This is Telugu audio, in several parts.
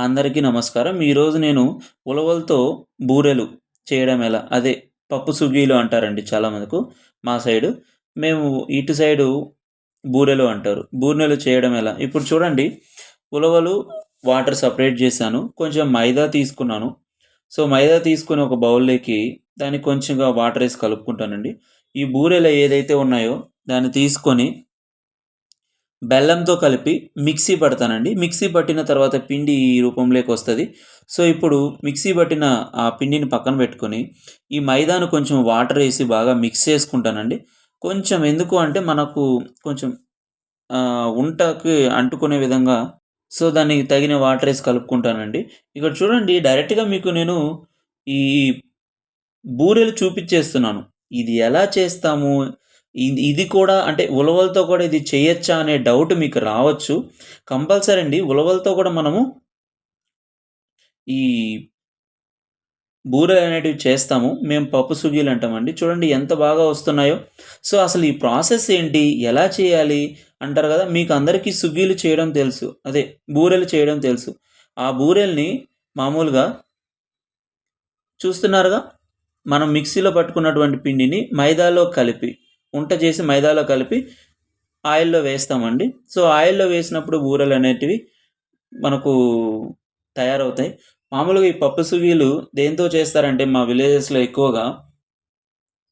అందరికీ నమస్కారం. ఈరోజు నేను ఉలవలతో బూరెలు చేయడం ఎలా? అదే పప్పు సుగీలు అంటారండి చాలా మందికు మా సైడు. మేము ఇటు సైడు బూరెలు అంటారు. బూరెలు చేయడం ఎలా? ఇప్పుడు చూడండి ఉలవలు వాటర్ సపరేట్ చేశాను. కొంచెం మైదా తీసుకున్నాను. సో, మైదా తీసుకుని ఒక బౌల్‌లోకి దానికి కొంచెంగా వాటర్ వేసి కలుపుకుంటానండి. ఈ బూరెలు ఏదైతే ఉన్నాయో దాన్ని తీసుకొని బెల్లంతో కలిపి మిక్సీ పడతానండి. మిక్సీ పట్టిన తర్వాత పిండి ఈ రూపంలోకి వస్తుంది సో, ఇప్పుడు మిక్సీ పట్టిన ఆ పిండిని పక్కన పెట్టుకొని, ఈ మైదాను కొంచెం వాటర్ వేసి బాగా మిక్స్ చేసుకుంటానండి. కొంచెం ఎందుకు అంటే మనకు కొంచెం ఉంటకి అంటుకునే విధంగా సో, దానికి తగిన వాటర్ వేసి కలుపుకుంటానండి. ఇక్కడ చూడండి డైరెక్ట్‌గా మీకు నేను ఈ బూరెలు చూపిచ్చేస్తున్నాను. ఇది ఎలా చేస్తాము? ఇది ఇది కూడా అంటే ఉలవలతో కూడా ఇది చేయొచ్చా అనే డౌట్ మీకు రావచ్చు. కంపల్సరీ అండి ఉలవలతో కూడా మనము ఈ బూరెలు అనేటివి చేస్తాము. మేము పప్పు సుగ్గీలు అంటామండి. చూడండి ఎంత బాగా వస్తున్నాయో. సో, అసలు ఈ ప్రాసెస్ ఏంటి? ఎలా చేయాలి? అంటారు కదా! మీకు అందరికీ సుగ్గీలు చేయడం తెలుసు. అదే బూరెలు చేయడం తెలుసు. ఆ బూరెల్ని మామూలుగా చూస్తున్నారుగా? మనం మిక్సీలో పట్టుకున్నటువంటి పిండిని మైదాలో కలిపి, ఉంట చేసి మైదాలో కలిపి ఆయిల్‌లో వేస్తామండి. సో, ఆయిల్‌లో వేసినప్పుడు బూరలు అనేటివి మనకు తయారవుతాయి. మామూలుగా ఈ పప్పు సుగీలు దేంతో చేస్తారంటే మా విలేజెస్‌లో ఎక్కువగా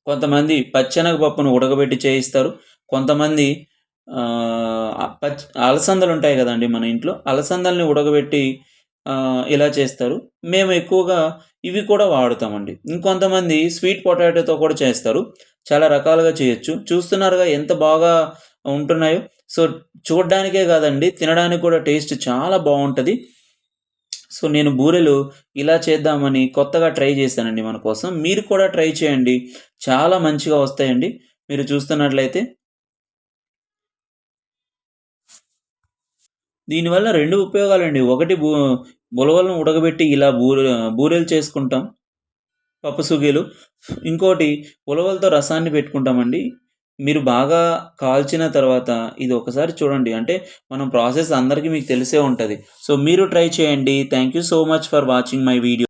కొంతమంది పచ్చెనగ పప్పును ఉడకబెట్టి చేయిస్తారు. కొంతమంది పచ్చ అలసందలు ఉంటాయి కదండీ మన ఇంట్లో. అలసందల్ని ఉడకబెట్టి ఇలా చేస్తారు. మేము ఎక్కువగా ఇవి కూడా వాడుతామండి. ఇంకొంతమంది స్వీట్ పొటాటోతో కూడా చేస్తారు. చాలా రకాలుగా చేయొచ్చు. చూస్తున్నారుగా ఎంత బాగా ఉంటున్నాయో. సో, చూడడానికే కాదండి తినడానికి కూడా టేస్ట్ చాలా బాగుంటుంది సో, నేను బూరెలు ఇలా చేద్దామని కొత్తగా ట్రై చేశానండి మన కోసం. మీరు కూడా ట్రై చేయండి. చాలా మంచిగా వస్తాయండి. మీరు చూస్తున్నట్లయితే దీనివల్ల రెండు ఉపయోగాలండి. ఒకటి బూ ఉలవలను ఉడకబెట్టి ఇలా బూరె బూరెలు చేసుకుంటాం. పప్పు సుగీలు ఇంకోటి ఉలవలతో రసాన్ని పెట్టుకుంటామండి. మీరు బాగా కాల్చిన తర్వాత ఇది ఒకసారి చూడండి. అంటే మనం ప్రాసెస్ అందరికీ మీకు తెలిసే ఉంటుంది సో, మీరు ట్రై చేయండి. Thank you so much for watching my video.